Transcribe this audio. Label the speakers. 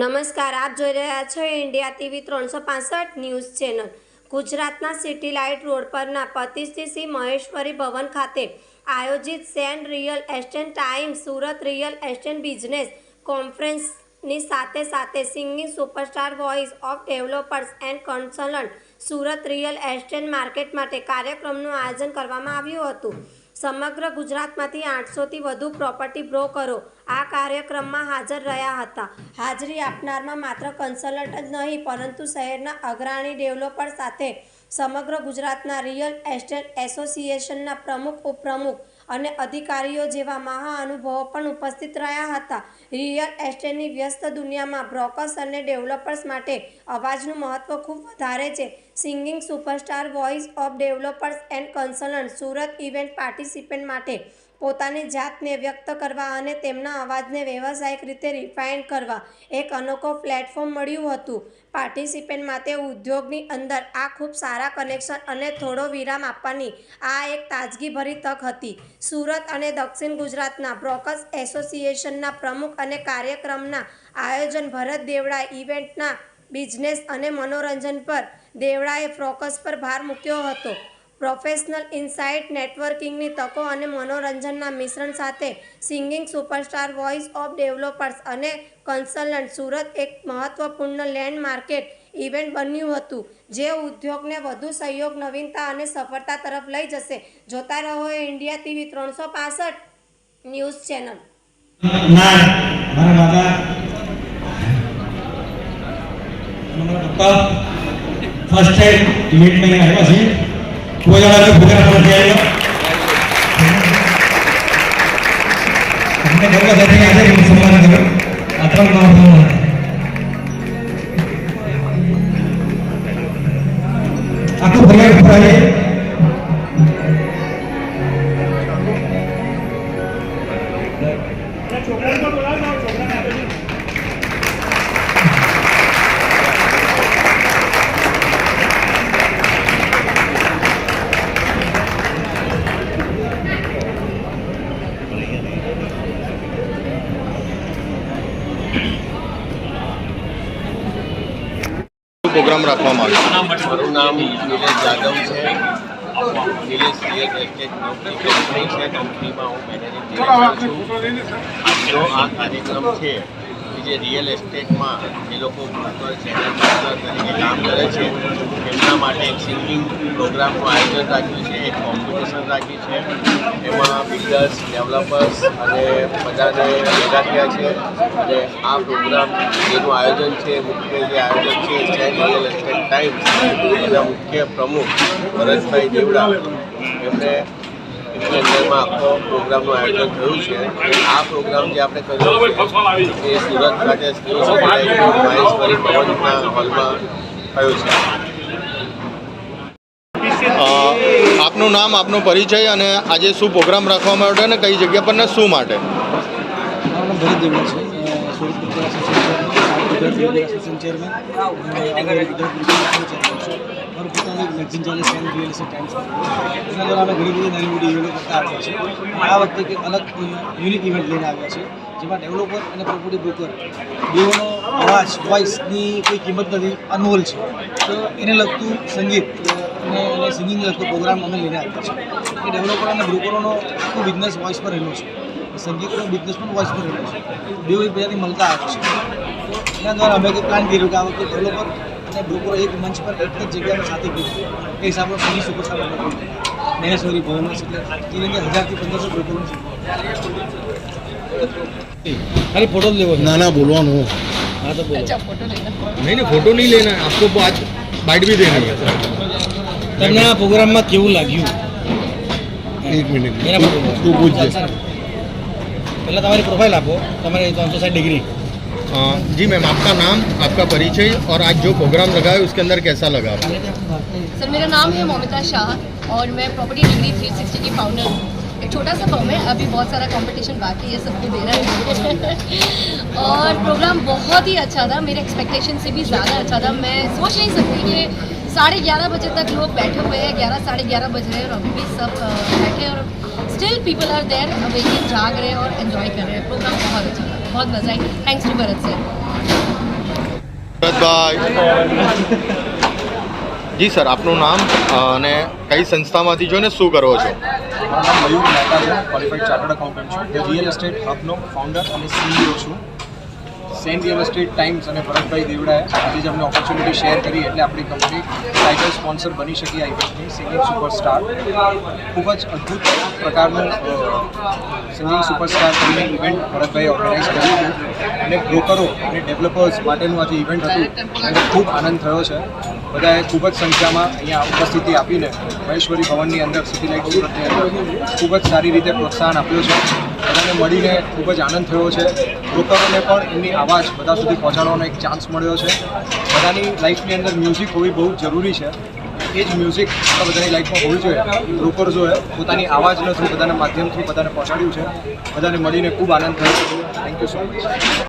Speaker 1: નમસ્કાર, આપ જોઈ રહ્યા છો ઇન્ડિયા ટીવી ત્રણસો પાસઠ ન્યૂઝ ચેનલ. ગુજરાતના સિટી લાઇટ રોડ પરના પતિશ્રી શ્રી મહેશ્વરી ભવન ખાતે આયોજિત Sen real estate time Surat real estate business કોન્ફરન્સની સાથે સાથે singing superstar voice of developers and consultant Surat real estate market માટે કાર્યક્રમનું આયોજન કરવામાં આવ્યું હતું. સમગ્ર ગુજરાતમાંથી આઠસોથી વધુ પ્રોપર્ટી બ્રોકરો આ કાર્યક્રમમાં હાજર રહ્યા હતા. હાજરી આપનારમાં માત્ર કન્સલ્ટન્ટ જ નહીં, પરંતુ શહેરના અગ્રણી ડેવલપર સાથે સમગ્ર ગુજરાતના રિયલ એસ્ટેટ એસોસિએશનના પ્રમુખ, ઉપપ્રમુખ અને અધિકારીઓ જેવા મહાઅનુભવો પણ ઉપસ્થિત રહ્યા હતા. રિયલ એસ્ટેટની વ્યસ્ત દુનિયામાં બ્રોકર્સ અને ડેવલપર્સ માટે અવાજનું મહત્ત્વ ખૂબ વધારે છે. Singing superstar voice of developers and consultant Surat event participant માટે પોતાની જાતને વ્યક્ત કરવા અને તેમના અવાજને વ્યવસાયિક રીતે રિફાઇન કરવા એક અનોખો પ્લેટફોર્મ મળ્યું હતું. પાર્ટિસિપેન્ટ માટે ઉદ્યોગની અંદર આ ખૂબ સારા કનેક્શન અને થોડો વિરામ આપવાની આ એક તાજગીભરી તક હતી. સુરત અને દક્ષિણ ગુજરાતના બ્રોકર્સ એસોસિએશનના પ્રમુખ અને કાર્યક્રમના આયોજન ભરત દેવડા ઇવેન્ટના બિઝનેસ અને મનોરંજન પર દેવડાએ ફોકસ પર ભાર મૂક્યો હતો. પ્રોફેશનલ ઇનસાઇટ નેટવર્કિંગની તકો અને મનોરંજનના મિશ્રણ સાથે singing superstar, voice of developers અને કન્સલ્ટન્ટ સુરત એક મહત્વપૂર્ણ લેન્ડ માર્કેટ ઇવેન્ટ બન્યું હતું, જે ઉદ્યોગને વધુ સહયોગ, નવીનતા અને સફળતા તરફ લઈ જશે. જોતા રહો ઇન્ડિયા ટીવી ત્રણસો પાસઠ ન્યૂઝ ચેનલ.
Speaker 2: ફર્સ્ટ ટાઈમ ઇવેન્ટમાં આવ્યા છે કોઈ જણા તો ભૂગા પર આવ્યો અમને ગર્વ સાથે આજે એનું સન્માન કર્યો આ ત્રણ માણસો આખું પરિવાર ફરાય
Speaker 3: પ્રોગ્રામ રાખવામાં આવ્યો.
Speaker 4: મારું નામ નિલેશ જાદવ છે. નિલેશ કંપની છે. કંપનીમાં હું મેનેજિંગ ડિરેક્ટર છું. આજનો આ કાર્યક્રમ છે. કે જે રિયલ એસ્ટેટમાં જે લોકો બ્રોકર તરીકે કામ કરે છે, એમના માટે એક સિંગિંગ પ્રોગ્રામનું આયોજન રાખ્યું છે, એક કોમ્પિટિશન રાખ્યું છે. એમાં બિલ્ડર્સ ડેવલપર્સ અને બધાને ભેગા થયા છે. અને આ પ્રોગ્રામ જેનું આયોજન છે, મુખ્ય જે આયોજન છે સેન્ટ રિયલ એસ્ટેટ ટાઈમ્સ એના મુખ્ય પ્રમુખ ભરતભાઈ દેવડા. એમને એમની અંદરમાં આખો પ્રોગ્રામનું આયોજન થયું છે. આ પ્રોગ્રામ જે આપણે કર્યો છે એ સુરત ખાતે મહેશ્વરી ભવનના હોલમાં થયો છે
Speaker 3: આપનું નામ આપનો પરિચય અને આજે શું પ્રોગ્રામ રાખવામાં આવ્યો છે અને કઈ જગ્યા પર ને શું માટે?
Speaker 5: ચેરમેન મારું પોતાનું મેગઝીન ચાલે છે રિયલ એસ્ટેટ ટાઈમ્સ એના દ્વારા અમે ઘણી બધી નાની મોટી ઇવેન્ટો કરતા આવ્યા છે. આ વખતે કે અલગ યુનિક ઇવેન્ટ લઈને આવ્યા છે, જેમાં ડેવલપર અને પ્રોપર્ટી બ્રોકર બેઓનો અવાજ વોઇસની કોઈ કિંમત નથી, અનમોલ છે. તો એને લગતું સંગીત અને એને સિંગિંગ લગતો પ્રોગ્રામ અમે લઈને આવ્યા છે. એ ડેવલપર અને બ્રોકરોનો આખો બિઝનેસ વોઇસ પર રહેલો છે. સંગીતનો બિઝનેસ પણ વોઇસ પર રહેલો છે. બેઓ એકબીજાથી મળતા આવે છે. તો એના દ્વારા અમે કંઈક પ્લાન કર્યું કે આ વખતે ડેવલપર અને બ્રોકરો એક મંચ પર એક જ જગ્યામાં સાથે ભેગું એ હિસાબે સંગીત સુપરસ્ટાર મહેશ્વરી ભવન એટલે જેની અંદર હજારથી પંદરસો છે. ખાલી ફોટો જ લેવો
Speaker 3: ના ના બોલવાનું.
Speaker 5: હા તો બોલો.
Speaker 3: નહીં ને ફોટો નહીં લેના. આપકો આજ બાઇટ ભી દેની
Speaker 5: તમને આ પ્રોગ્રામમાં કેવું લાગ્યું?
Speaker 3: એક મિનિટ. તું પૂછજે.
Speaker 5: પહેલાં તમારી પ્રોફાઇલ આપો. તમારી ત્રણસો સાઠ ડિગ્રી
Speaker 3: जी मैम, आपका नाम, आपका परिचय और आज जो प्रोग्राम लगा है, उसके अंदर कैसा लगा
Speaker 6: सर, मेरा नाम है मोमिता शाह और मैं प्रॉपर्टी डिग्री 360 की फाउंडर हूँ। एक छोटा सा फॉर्म है, अभी बहुत सारा कंपटीशन बाकी है सबको देना है। और प्रोग्राम बहुत ही अच्छा था, मेरे एक्सपेक्टेशन से भी ज़्यादा अच्छा था। मैं सोच नहीं सकती कि साढ़े ग्यारह बजे तक लोग बैठे हुए हैं, ग्यारह, साढ़े ग्यारह बज रहे हैं और अभी भी सब बैठे और still people are there awaking जाग रहे हैं और एंजॉय कर रहे हैं। प्रोग्राम बहुत अच्छा बहुत मज़ा आई thanks to Bharat sir
Speaker 3: Bharatbhai ji sir આપનું નામ અ, અને કઈ સંસ્થામાંથી છો ને શું કરો છો
Speaker 7: મારું નામ મયુર મહેતા છે ક્વોલિફાઈડ ચાર્ટર્ડ અકાઉન્ટન્ટ છું ધ રિયલ એસ્ટેટ હબનો ફાઉન્ડર અને સીઈઓ છું સેન રિયલ એસ્ટેટ ટાઈમ્સ અને ભરતભાઈ દેવડાએ આજે જ અમને ઓપોર્ચ્યુનિટી શેર કરી એટલે આપણી કંપની ટાઇટલ સ્પોન્સર બની શકી આ સિંગિંગ સુપરસ્ટાર ખૂબ જ અદ્ભુત પ્રકારનું સિંગિંગ સુપરસ્ટાર કરીને ઇવેન્ટ ભરતભાઈએ ઓર્ગેનાઇઝ કર્યું હતું. અને બ્રોકરો અને ડેવલપર્સ માટેનું આજે ઇવેન્ટ હતું અને ખૂબ આનંદ થયો છે. બધાએ ખૂબ જ સંખ્યામાં અહીંયા ઉપસ્થિતિ આપીને મહેશ્વરી ભવનની અંદર સિટી લાઇટ સુરતની ખૂબ જ સારી રીતે પ્રોત્સાહન આપ્યું છે. બધાને મળીને ખૂબ જ આનંદ થયો છે. લોકોને પણ એમની આવાજ બધા સુધી પહોંચાડવાનો એક ચાન્સ મળ્યો છે. બધાની લાઈફની અંદર મ્યુઝિક હોવી બહુ જરૂરી છે. એ જ મ્યુઝિક આપણા બધાની લાઈફમાં હોવી જોઈએ. બ્રોકર્સોએ પોતાની આવાજના થ્રુ બધાના માધ્યમ થ્રુ બધાને પહોંચાડ્યું છે. બધાને મળીને ખૂબ આનંદ થયો થેન્ક યુ સો મચ